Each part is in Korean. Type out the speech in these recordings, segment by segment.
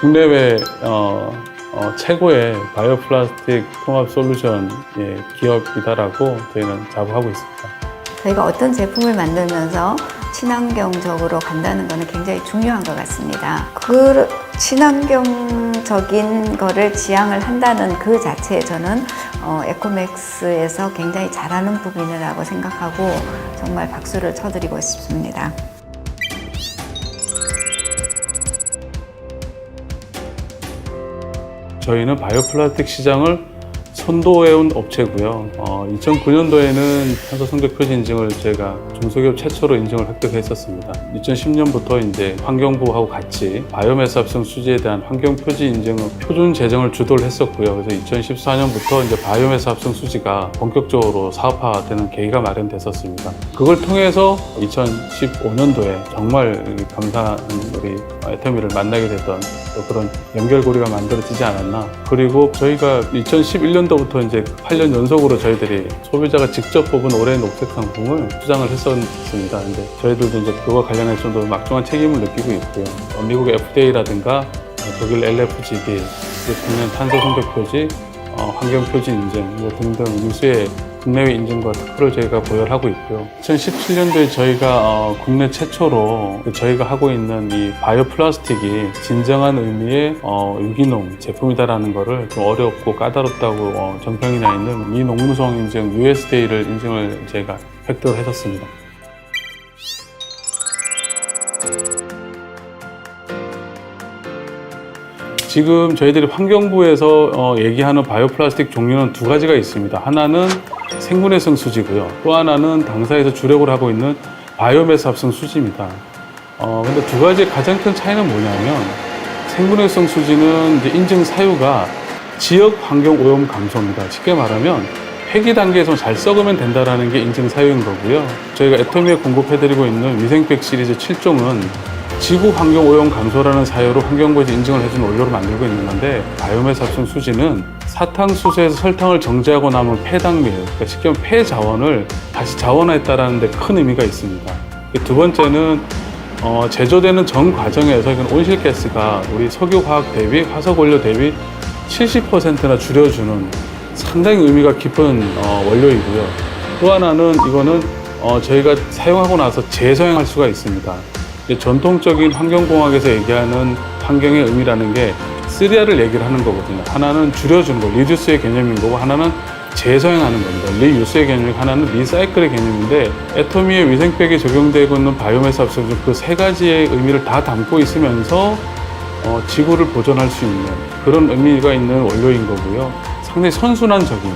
국내외 어, 어, 최고의 바이오 플라스틱 통합 솔루션 예, 기업이다라고 저희는 자부하고 있습니다. 저희가 어떤 제품을 만들면서 친환경적으로 간다는 것은 굉장히 중요한 것 같습니다. 그 친환경적인 거를 지향을 한다는 그 자체에 저는 어, 에코맥스에서 굉장히 잘하는 부분이라고 생각하고 정말 박수를 쳐드리고 싶습니다. 저희는 바이오 플라스틱 시장을 선도해온 업체고요. 어, 2009년도에는 탄소 성적 표시 인증을 제가 중소기업 최초로 인증을 획득했었습니다. 2010년부터 이제 환경부하고 같이 바이오매스 합성 수지에 대한 환경 표지 인증 표준 제정을 주도를 했었고요. 그래서 2014년부터 이제 바이오매스 합성 수지가 본격적으로 사업화되는 계기가 마련됐었습니다. 그걸 통해서 2015년도에 정말 감사한 우리 애터미를 만나게 됐던 또 그런 연결고리가 만들어지지 않았나. 그리고 저희가 2011년도 부터 이제 8년 연속으로 저희들이 소비자가 직접 뽑은 올해의 녹색 상품을 수상을 했었습니다. 근데 저희들도 이제 그거 관련해서 좀더 막중한 책임을 느끼고 있고요. 어, 미국 FDA라든가 독일 LFGB, 국내 탄소 성적 표지, 어, 환경 표지 인증 뭐 등등 유수의 국내외 인증과 특허를 저희가 보유하고 있고요. 2017년도에 저희가 어, 국내 최초로 저희가 하고 있는 이 바이오 플라스틱이 진정한 의미의 어, 유기농 제품이다라는 거를 좀 어렵고 까다롭다고 어, 정평이 나 있는 미농무성 인증 USDA를 인증을 저희가 획득을 했었습니다. 지금 저희들이 환경부에서 어, 얘기하는 바이오 플라스틱 종류는 두 가지가 있습니다. 하나는 생분해성 수지고요. 또 하나는 당사에서 주력을 하고 있는 바이오매스 합성 수지입니다. 어, 근데 두 가지의 가장 큰 차이는 뭐냐면 생분해성 수지는 인증 사유가 지역 환경 오염 감소입니다. 쉽게 말하면 폐기 단계에서 잘 썩으면 된다라는 게 인증 사유인 거고요. 저희가 애터미에 공급해드리고 있는 위생백 시리즈 7종은 지구 환경 오염 감소라는 사유로 환경부에서 인증을 해준 원료로 만들고 있는 건데 합성 수지는 사탕수수에서 설탕을 정제하고 남은 폐당밀, 그러니까 쉽게 말하면 폐자원을 다시 자원화했다라는 데 큰 의미가 있습니다. 두 번째는 어, 제조되는 전 과정에서 이건 온실가스가 우리 석유화학 대비 화석 원료 대비 70%나 줄여주는 상당히 의미가 깊은 어, 원료이고요. 또 하나는 이거는 어, 저희가 사용하고 나서 재사용할 수가 있습니다. 전통적인 환경공학에서 얘기하는 환경의 의미라는 게 쓰리아를 얘기를 하는 거거든요. 하나는 줄여주는 거, 리듀스의 개념인 거고 하나는 재사용하는 겁니다. 리유스의 개념이 하나는 리사이클의 개념인데 애터미의 위생백에 적용되고 있는 바이오매스 합성 그세 가지의 의미를 다 담고 있으면서 어, 지구를 보존할 수 있는 그런 의미가 있는 원료인 거고요. 상당히 선순환적인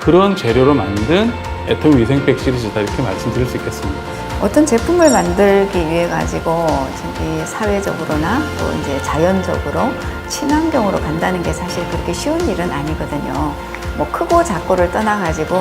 그런 재료로 만든 애터미 위생백 시리즈다 이렇게 말씀드릴 수 있겠습니다. 어떤 제품을 만들기 위해 가지고 저기 사회적으로나 또 이제 자연적으로 친환경으로 간다는 게 사실 그렇게 쉬운 일은 아니거든요. 뭐 크고 작고를 떠나 가지고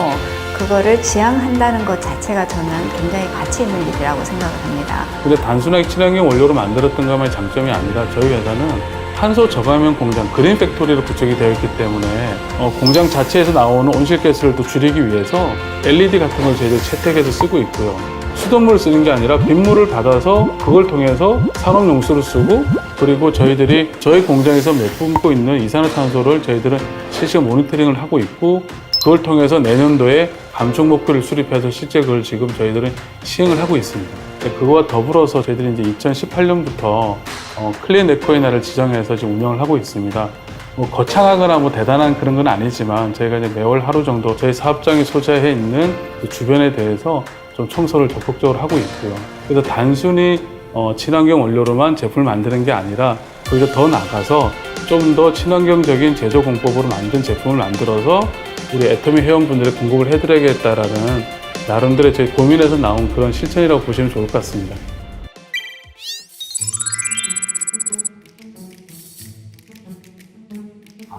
그거를 지향한다는 것 자체가 저는 굉장히 가치 있는 일이라고 생각을 합니다. 근데 단순하게 친환경 원료로 만들었던 것만이 장점이 아니라 저희 회사는 탄소 저감형 공장 그린 팩토리로 구축이 되어 있기 때문에 어, 공장 자체에서 나오는 온실가스를 또 줄이기 위해서 LED 같은 걸 저희들 채택해서 쓰고 있고요. 수돗물을 쓰는 게 아니라 빗물을 받아서 그걸 통해서 산업용수로 쓰고 그리고 저희들이 저희 공장에서 내뿜고 있는 이산화탄소를 저희들은 실시간 모니터링을 하고 있고 그걸 통해서 내년도에 감축 목표를 수립해서 실제 그걸 지금 저희들은 시행을 하고 있습니다. 그거와 더불어서 저희들이 이제 2018년부터 어, 클린 에코의 날을 지정해서 지금 운영을 하고 있습니다. 뭐 거창하거나 뭐 대단한 그런 건 아니지만 저희가 이제 매월 하루 정도 저희 사업장이 소재해 있는 그 주변에 대해서 좀 청소를 적극적으로 하고 있고요. 그래서 단순히 어, 친환경 원료로만 제품을 만드는 게 아니라 오히려 더 나가서 좀 더 친환경적인 제조 공법으로 만든 제품을 만들어서 우리 애터미 회원분들에 공급을 해드려야겠다라는 나름대로 저희 고민에서 나온 그런 실천이라고 보시면 좋을 것 같습니다.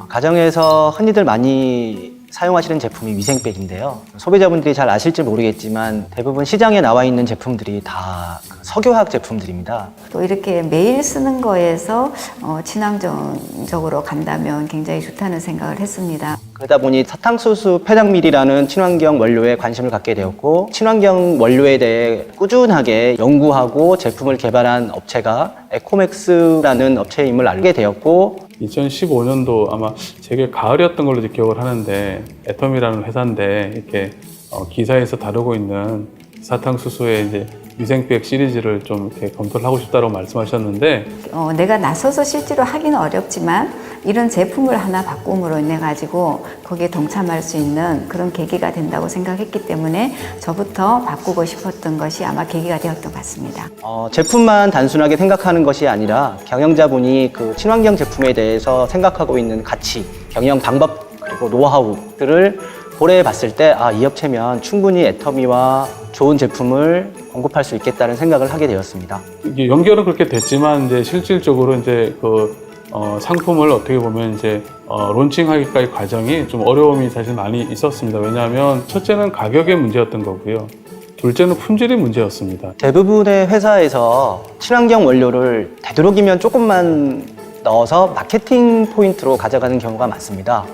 가정에서 흔히들 많이 사용하시는 제품이 위생백인데요. 소비자분들이 잘 아실지 모르겠지만 대부분 시장에 나와 있는 제품들이 다그 석유화학 제품들입니다. 또 이렇게 매일 쓰는 거에서 어, 친환경적으로 간다면 굉장히 좋다는 생각을 했습니다. 그러다 보니 사탕수수 폐당밀이라는 친환경 원료에 관심을 갖게 되었고 친환경 원료에 대해 꾸준하게 연구하고 제품을 개발한 업체가 에코맥스라는 업체임을 알게 되었고 2015년도 아마 제게 가을이었던 걸로 기억을 하는데 애텀이라는 회사인데 이렇게 어, 기사에서 다루고 있는 사탕수수의 이제 위생백 시리즈를 좀 이렇게 검토를 하고 싶다고 말씀하셨는데 어, 내가 나서서 실제로 하기는 어렵지만 이런 제품을 하나 바꿈으로 인해 가지고 거기에 동참할 수 있는 그런 계기가 된다고 생각했기 때문에 저부터 바꾸고 싶었던 것이 아마 계기가 되었던 것 같습니다. 어, 제품만 단순하게 생각하는 것이 아니라 경영자분이 그 친환경 제품에 대해서 생각하고 있는 가치, 경영 방법 그리고 노하우들을 고려해 봤을 때 아, 이 업체면 충분히 애터미와 좋은 제품을 공급할 수 있겠다는 생각을 하게 되었습니다. 이게 연결은 그렇게 됐지만 이제 실질적으로 이제 그 어, 상품을 어떻게 보면 이제 어, 론칭하기까지 과정이 좀 어려움이 사실 많이 있었습니다. 왜냐하면 첫째는 가격의 문제였던 거고요. 둘째는 품질이 문제였습니다. 대부분의 회사에서 친환경 원료를 되도록이면 조금만 넣어서 마케팅 포인트로 가져가는 경우가 많습니다.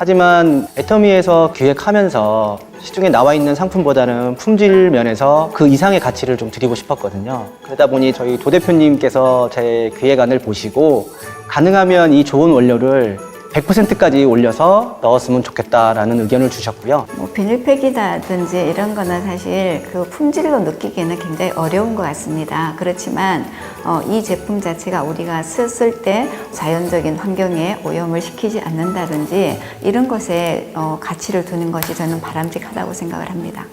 하지만 애터미에서 기획하면서 시중에 나와 있는 상품보다는 품질 면에서 그 이상의 가치를 좀 드리고 싶었거든요. 그러다 보니 저희 도 대표님께서 제 기획안을 보시고 가능하면 이 좋은 원료를 100%까지 올려서 넣었으면 좋겠다라는 의견을 주셨고요. 뭐 비닐팩이라든지 이런 거는 사실 그 품질로 느끼기에는 굉장히 어려운 것 같습니다. 그렇지만 어, 이 제품 자체가 우리가 썼을 때 자연적인 환경에 오염을 시키지 않는다든지 이런 것에 어, 가치를 두는 것이 저는 바람직하다고 생각을 합니다.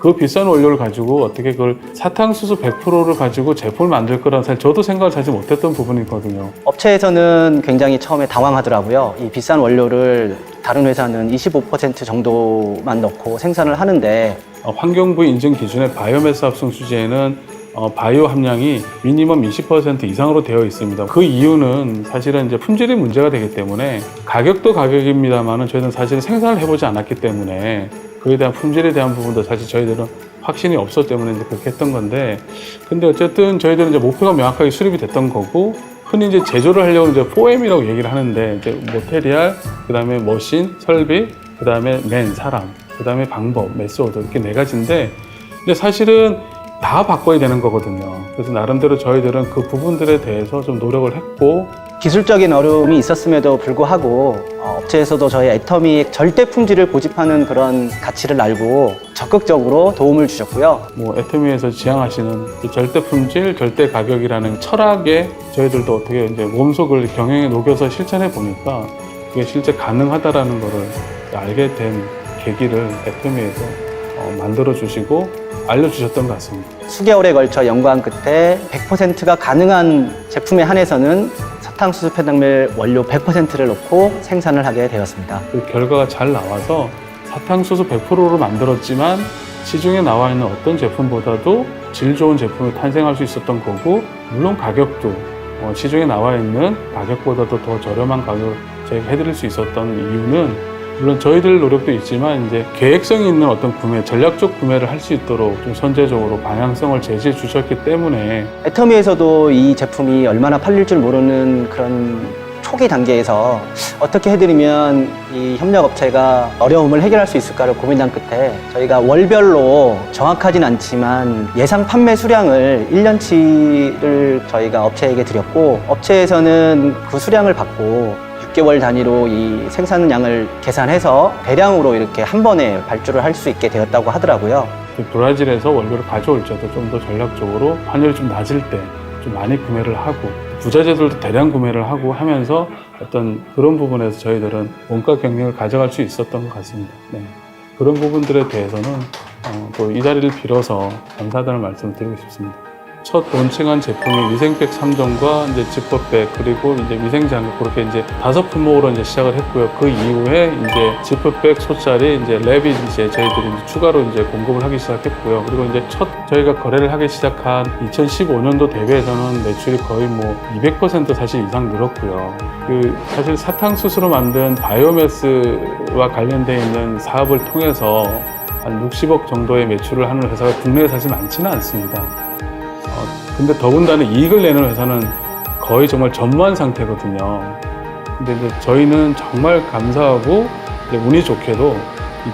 그 비싼 원료를 가지고 어떻게 그걸 사탕수수 100%를 가지고 제품을 만들 거라는 사실 저도 생각을 사실 못했던 부분이거든요. 업체에서는 굉장히 처음에 당황하더라고요. 이 비싼 원료를 다른 회사는 25% 정도만 넣고 생산을 하는데 어, 환경부 인증 기준의 바이오매스 합성 수지에는 어, 바이오 함량이 미니멈 20% 이상으로 되어 있습니다. 그 이유는 사실은 이제 품질이 문제가 되기 때문에 가격도 가격입니다만은 저희는 사실 생산을 해보지 않았기 때문에 그에 대한 품질에 대한 부분도 사실 저희들은 확신이 없었기 때문에 이제 그렇게 했던 건데 근데 어쨌든 저희들은 이제 목표가 명확하게 수립이 됐던 거고 흔히 이제 제조를 하려고 이제 4M이라고 얘기를 하는데 이제 모테리얼, 그다음에 머신, 설비, 그다음에 맨 사람, 그다음에 방법, 메소드 이렇게 네 가지인데 근데 사실은 다 바꿔야 되는 거거든요. 그래서 나름대로 저희들은 그 부분들에 대해서 좀 노력을 했고 기술적인 어려움이 있었음에도 불구하고 어, 업체에서도 저희 애터미 절대 품질을 고집하는 그런 가치를 알고 적극적으로 도움을 주셨고요. 뭐 애터미에서 지향하시는 이 절대 품질, 절대 가격이라는 철학에 저희들도 어떻게 이제 몸속을 경영에 녹여서 실천해 보니까 그게 실제 가능하다라는 거를 알게 된 계기를 애터미에서 어, 만들어 주시고 알려주셨던 것 같습니다. 수개월에 걸쳐 연구한 끝에 100%가 가능한 제품에 한해서는 사탕수수 폐당밀 원료 100%를 넣고 생산을 하게 되었습니다. 그 결과가 잘 나와서 사탕수수 100%로 만들었지만 시중에 나와 있는 어떤 제품보다도 질 좋은 제품이 탄생할 수 있었던 거고 물론 가격도 어, 시중에 나와 있는 가격보다도 더 저렴한 가격을 저희가 해드릴 수 있었던 이유는 물론 저희들 노력도 있지만 이제 계획성이 있는 어떤 구매, 전략적 구매를 할 수 있도록 좀 선제적으로 방향성을 제시해 주셨기 때문에 애터미에서도 이 제품이 얼마나 팔릴 줄 모르는 그런 초기 단계에서 어떻게 해드리면 이 협력업체가 어려움을 해결할 수 있을까를 고민한 끝에 저희가 월별로 정확하진 않지만 예상 판매 수량을 1년치를 저희가 업체에게 드렸고 업체에서는 그 수량을 받고 6개월 단위로 이 생산량을 계산해서 대량으로 이렇게 한 번에 발주를 할 수 있게 되었다고 하더라고요. 그 브라질에서 원료를 가져올 때도 좀 더 전략적으로 환율이 좀 낮을 때 좀 많이 구매를 하고 부자재들도 대량 구매를 하고 하면서 어떤 그런 부분에서 저희들은 원가 경쟁을 가져갈 수 있었던 것 같습니다. 네. 그런 부분들에 대해서는 어, 또이 자리를 빌어서 감사하다는 말씀을 드리고 싶습니다. 첫 론칭한 제품이 위생백 3종과 이제 지퍼백 그리고 이제 위생장갑 그렇게 이제 다섯 품목으로 이제 시작을 했고요. 그 이후에 이제 지퍼백 소짜리 이제 랩이 이제 저희들이 이제 추가로 이제 공급을 하기 시작했고요. 그리고 이제 첫 저희가 거래를 하기 시작한 2015년도 대비해서는 매출이 거의 뭐 200% 사실 이상 늘었고요. 그 사실 사탕수수로 만든 바이오매스와 관련되어 있는 사업을 통해서 한 60억 정도의 매출을 하는 회사가 국내에 사실 많지는 않습니다. 어, 근데 더군다나 이익을 내는 회사는 거의 정말 전무한 상태거든요. 근데 이제 저희는 정말 감사하고 운이 좋게도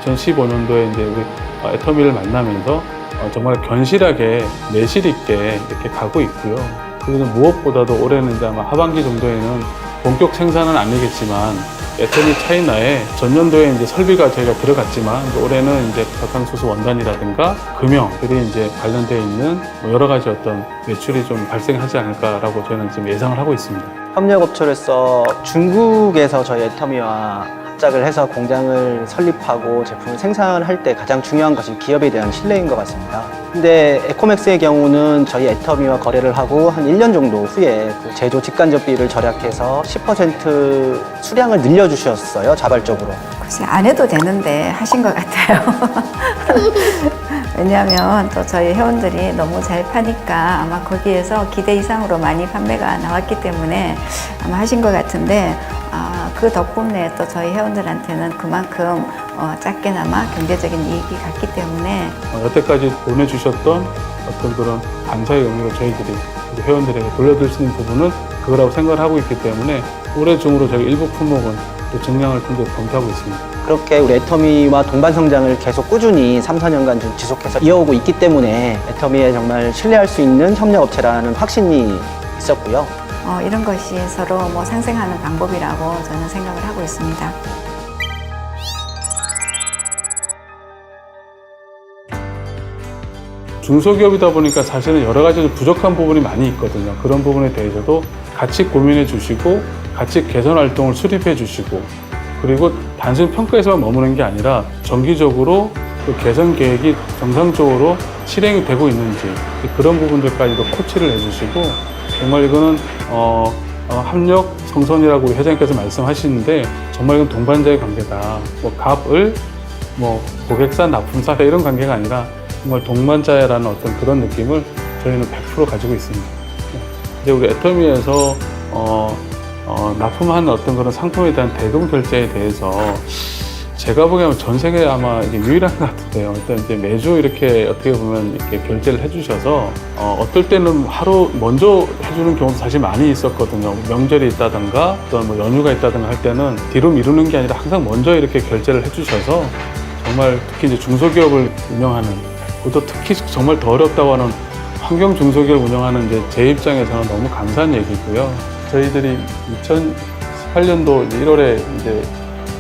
2015년도에 이제 우리 어, 애터미를 만나면서 어, 정말 견실하게 내실 있게 이렇게 가고 있고요. 그리고 무엇보다도 올해는 이제 아마 하반기 정도에는 본격 생산은 아니겠지만 애터미 차이나에 전년도에 이제 설비가 저희가 들어갔지만 올해는 이제 저탄소수 원단이라든가 금형들이 이제 관련되어 있는 뭐 여러 가지 어떤 매출이 좀 발생하지 않을까라고 저희는 지금 예상을 하고 있습니다. 협력업체로서 중국에서 저희 애터미와 합작을 해서 공장을 설립하고 제품을 생산할 때 가장 중요한 것이 기업에 대한 신뢰인 것 같습니다. 근데 에코맥스의 경우는 저희 애터미와 거래를 하고 한 1년 정도 후에 그 제조 직간접비를 절약해서 10% 수량을 늘려주셨어요, 자발적으로. 글쎄 안 해도 되는데 하신 것 같아요. 왜냐하면 또 저희 회원들이 너무 잘 파니까 아마 거기에서 기대 이상으로 많이 판매가 나왔기 때문에 아마 하신 것 같은데 아, 그 덕분에 또 저희 회원들한테는 그만큼 어, 작게나마 경제적인 이익이 갔기 때문에 어, 여태까지 보내주셨던 어떤 그런 감사의 의미로 저희들이 우리 회원들에게 돌려드릴 수 있는 부분은 그거라고 생각을 하고 있기 때문에 올해 중으로 저희 일부 품목은 또 증량을 통해 검토하고 있습니다. 그렇게 우리 애터미와 동반 성장을 계속 꾸준히 3, 4년간 좀 지속해서 이어오고 있기 때문에 애터미에 정말 신뢰할 수 있는 협력업체라는 확신이 있었고요. 어, 이런 것이 서로 뭐 상생하는 방법이라고 저는 생각을 하고 있습니다. 중소기업이다 보니까 사실은 여러 가지 부족한 부분이 많이 있거든요. 그런 부분에 대해서도 같이 고민해 주시고 같이 개선 활동을 수립해 주시고 그리고 단순 평가에서만 머무는 게 아니라 정기적으로 그 개선 계획이 정상적으로 실행이 되고 있는지 그런 부분들까지도 코치를 해주시고 정말 이거는 어, 어, 합력 성선이라고 회장님께서 말씀하시는데 정말 이건 동반자의 관계다. 뭐 갑을 뭐 고객사 납품사 이런 관계가 아니라 정말 동반자라는 어떤 그런 느낌을 저희는 100% 가지고 있습니다. 근데 우리 애터미에서 어, 어, 납품한 어떤 그런 상품에 대한 대동 결제에 대해서 제가 보기에는 전 세계 아마 이게 유일한 것 같은데요. 일단 이제 매주 이렇게 어떻게 보면 이렇게 결제를 해주셔서 어, 어떨 때는 하루 먼저 해주는 경우도 사실 많이 있었거든요. 명절이 있다든가 또는 뭐 연휴가 있다든가 할 때는 뒤로 미루는 게 아니라 항상 먼저 이렇게 결제를 해주셔서 정말 특히 이제 중소기업을 운영하는 또 특히 정말 더 어렵다고 하는 환경 중소기업 운영하는 이제 제 입장에서는 너무 감사한 얘기고요. 저희들이 2018년도 1월에 이제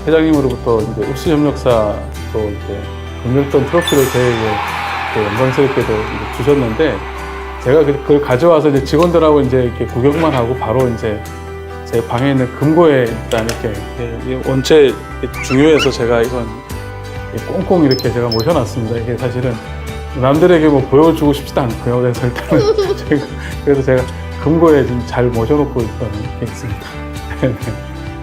회장님으로부터 이제 읍시 협력사 또 이제 금일돈 트로피를 저에게 또 영광스럽게도 주셨는데 제가 그- 그걸 가져와서 이제 직원들하고 이제 이렇게 구경만 하고 바로 이제 제 방에 있는 금고에 일단 이렇게 원체 중요해서 제가 이건 꽁꽁 이렇게 제가 모셔놨습니다. 이게 사실은 남들에게 뭐 보여주고 싶지도 않고요. 그래서 일단은 제가 그래서 제가 금고에 좀잘 모셔놓고 있던 게 있습니다. 네.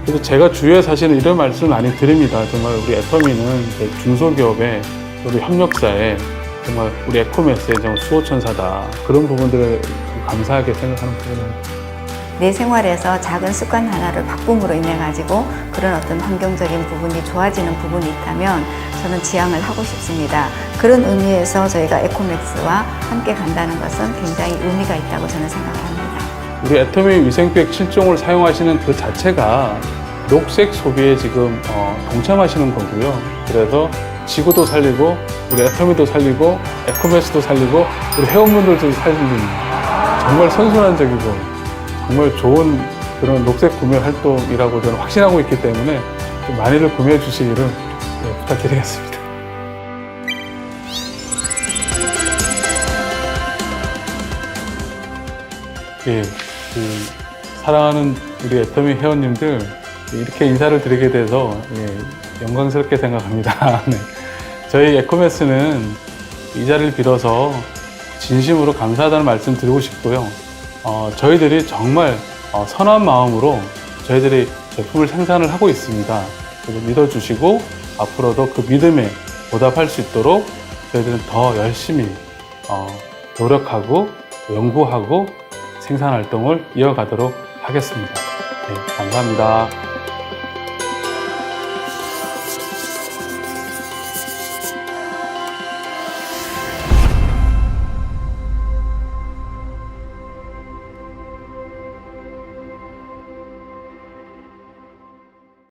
그래서 제가 주위에 사실은 이런 말씀 많이 드립니다. 정말 우리 애터미는 중소기업의 우리 협력사에 정말 우리 에코메스의 수호천사다. 그런 부분들을 감사하게 생각하는 부분입니다. 내 생활에서 작은 습관 하나를 바꿈으로 인해 가지고 그런 어떤 환경적인 부분이 좋아지는 부분이 있다면 저는 지향을 하고 싶습니다. 그런 의미에서 저희가 에코맥스와 함께 간다는 것은 굉장히 의미가 있다고 저는 생각을 합니다. 우리 애터미 위생백 7종을 사용하시는 그 자체가 녹색 소비에 지금 어, 동참하시는 거고요. 그래서 지구도 살리고 우리 애터미도 살리고 에코메스도 살리고 우리 회원분들도 살리는 정말 선순환적이고 정말 좋은 그런 녹색 구매 활동이라고 저는 확신하고 있기 때문에 좀 많이들 구매해 주시기를 네, 부탁드리겠습니다. 예, 그 사랑하는 우리 애터미 회원님들 이렇게 인사를 드리게 돼서 예, 영광스럽게 생각합니다. 네. 저희 에코메스는 이 자리를 빌어서 진심으로 감사하다는 말씀 드리고 싶고요. 어, 저희들이 정말 어, 선한 마음으로 저희들이 제품을 생산을 하고 있습니다. 믿어주시고 앞으로도 그 믿음에 보답할 수 있도록 저희들은 더 열심히 어, 노력하고 연구하고 생산 활동을 이어가도록 하겠습니다. 네, 감사합니다.